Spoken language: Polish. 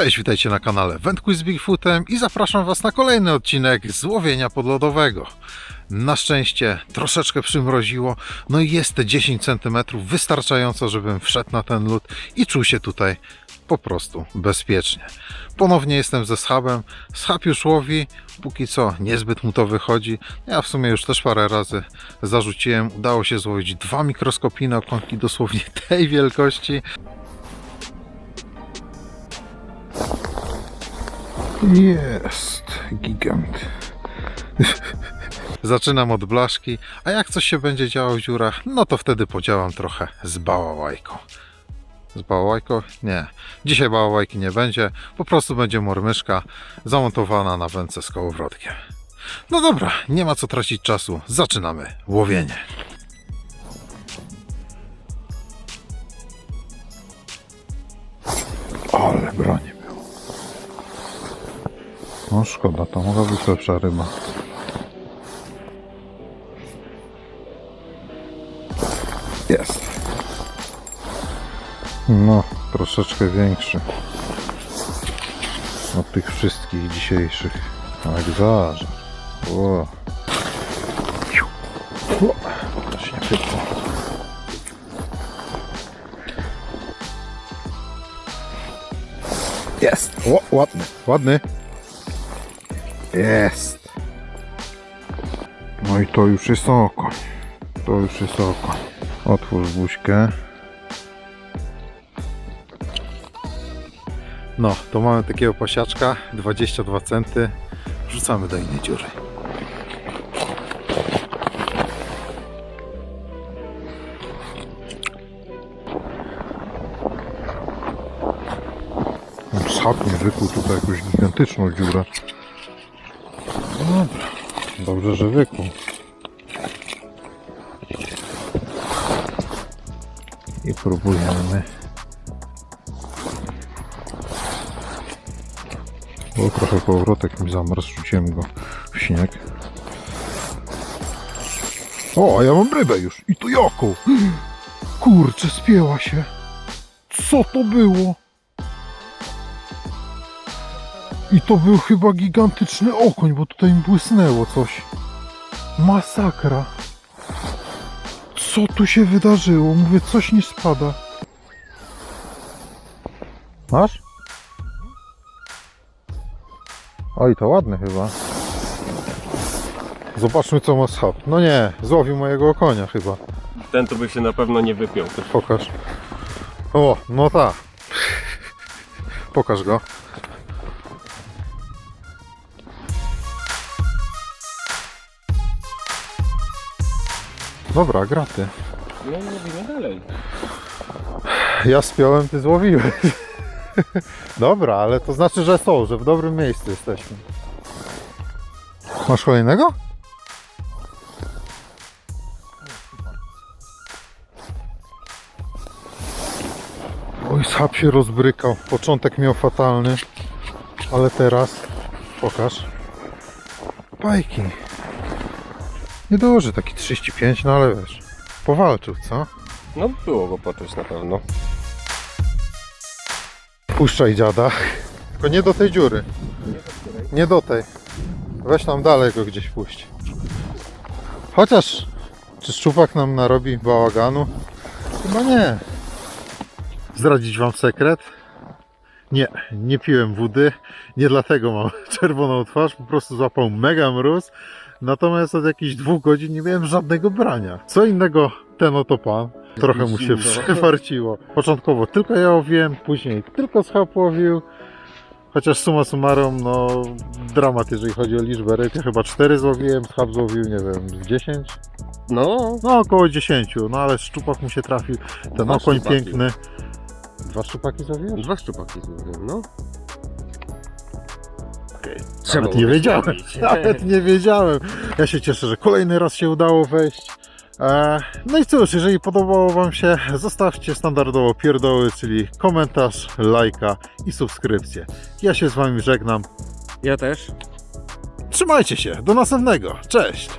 Cześć, witajcie na kanale Wędkuj z Bigfootem i zapraszam Was na kolejny odcinek z łowienia podlodowego. Na szczęście troszeczkę przymroziło, no i jest te 10 cm wystarczająco, żebym wszedł na ten lód i czuł się tutaj po prostu bezpiecznie. Ponownie jestem ze schabem, schab już łowi, póki co niezbyt mu to wychodzi. Ja w sumie już też parę razy zarzuciłem, udało się złowić dwa mikroskopijne okonki dosłownie tej wielkości. Jest gigant. Zaczynam od blaszki, a jak coś się będzie działo w dziurach, no to wtedy podziałam trochę z bałałajką. Z bałałajką? Nie. Dzisiaj bałałajki nie będzie, po prostu będzie mormyszka zamontowana na wędce z kołowrotkiem. No dobra, nie ma co tracić czasu, zaczynamy łowienie. Ale broni było. No szkoda, to mogła być lepsza ryba. Jest. No, troszeczkę większy. Od tych wszystkich dzisiejszych. Jak zażar. O. O, to się. Jest. O, ładny, ładny. Jest. No i to już jest okoń. To już jest okoń. Otwórz buźkę. No, to mamy takiego pasiaczka, 22 centy. Wrzucamy do innej dziury. Schab nie wykuł tutaj jakąś gigantyczną dziurę. Dobra, dobrze, że wykuł. I próbujemy. Było trochę powrotek mi zamarzł, rzuciłem go w śnieg. O, a ja mam rybę już. I to jaką? Kurczę, spięła się. Co to było? I to był chyba gigantyczny okoń, bo tutaj mi błysnęło coś. Masakra. Co tu się wydarzyło? Mówię, coś nie spada. Masz? Oj, to ładny chyba. Zobaczmy co ma schab. No nie, złowił mojego konia chyba. Ten to by się na pewno nie wypiął. Pokaż. O, no tak. Pokaż go. Dobra, graty. No mówimy dalej. Ja spiąłem, ty złowiłeś. Dobra, ale to znaczy, że są, że w dobrym miejscu jesteśmy. Masz kolejnego? Oj, schab się rozbrykał. Początek miał fatalny, ale teraz pokaż. Bajki. Nieduży, taki 35, no ale wiesz, powalczył, co? No było go poczuć na pewno. Puszczaj dziada. Tylko nie do tej dziury. Nie do tej. Weź tam dalej go gdzieś puść. Chociaż, czy szczupak nam narobi bałaganu? Chyba nie. Zdradzić wam sekret? Nie, nie piłem wody. Nie dlatego mam czerwoną twarz. Po prostu złapał mega mróz. Natomiast od jakichś dwóch godzin nie miałem żadnego brania. Co innego ten oto pan. Trochę mu się Zimno. przyfarciło. Początkowo tylko ja łowiłem, później tylko schab łowił. Chociaż summa summarum, no dramat jeżeli chodzi o liczbę ryb. Ja chyba 4 złowiłem, schab złowił, nie wiem, z 10? No, No około 10, no ale szczupak mu się trafił. Ten Dwa okoń piękny. Dwa szczupaki złowiłeś? dwa szczupaki złowiłem, no. Okej. Trzeba Nawet nie wiedziałem. Nawet nie wiedziałem. Ja się cieszę, że kolejny raz się udało wejść. E, No i cóż, jeżeli podobało Wam się, zostawcie standardowo pierdoły, czyli komentarz, lajka i subskrypcję. Ja się z Wami żegnam. Ja też. Trzymajcie się, do następnego. Cześć!